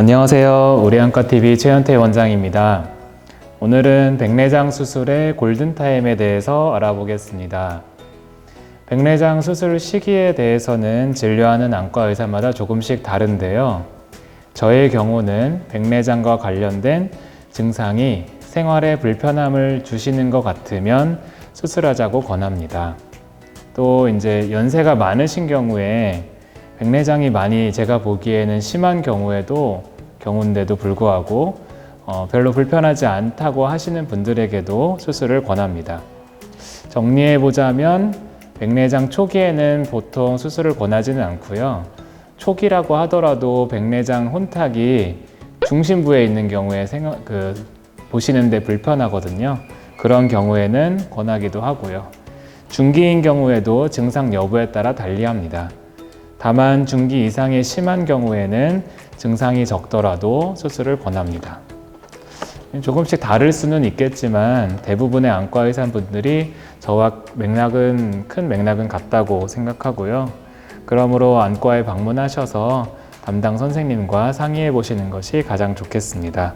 안녕하세요. 우리 안과TV 최현태 원장입니다. 오늘은 백내장 수술의 골든타임에 대해서 알아보겠습니다. 백내장 수술 시기에 대해서는 진료하는 안과 의사마다 조금씩 다른데요. 저의 경우는 백내장과 관련된 증상이 생활에 불편함을 주시는 것 같으면 수술하자고 권합니다. 또 이제 연세가 많으신 경우에 백내장이 많이 제가 보기에는 심한 경우에도 경우인데도 불구하고 어, 별로 불편하지 않다고 하시는 분들에게도 수술을 권합니다. 정리해 보자면 백내장 초기에는 보통 수술을 권하지는 않고요. 초기라고 하더라도 백내장 혼탁이 중심부에 있는 경우에 생각, 그, 보시는데 불편하거든요. 그런 경우에는 권하기도 하고요. 중기인 경우에도 증상 여부에 따라 달리합니다. 다만 중기 이상의 심한 경우에는 증상이 적더라도 수술을 권합니다. 조금씩 다를 수는 있겠지만 대부분의 안과 의사분들이 저와 맥락은 큰 맥락은 같다고 생각하고요. 그러므로 안과에 방문하셔서 담당 선생님과 상의해 보시는 것이 가장 좋겠습니다.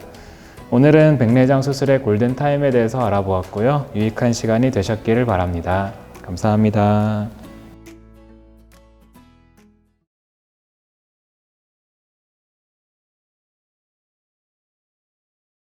오늘은 백내장 수술의 골든타임에 대해서 알아보았고요. 유익한 시간이 되셨기를 바랍니다. 감사합니다.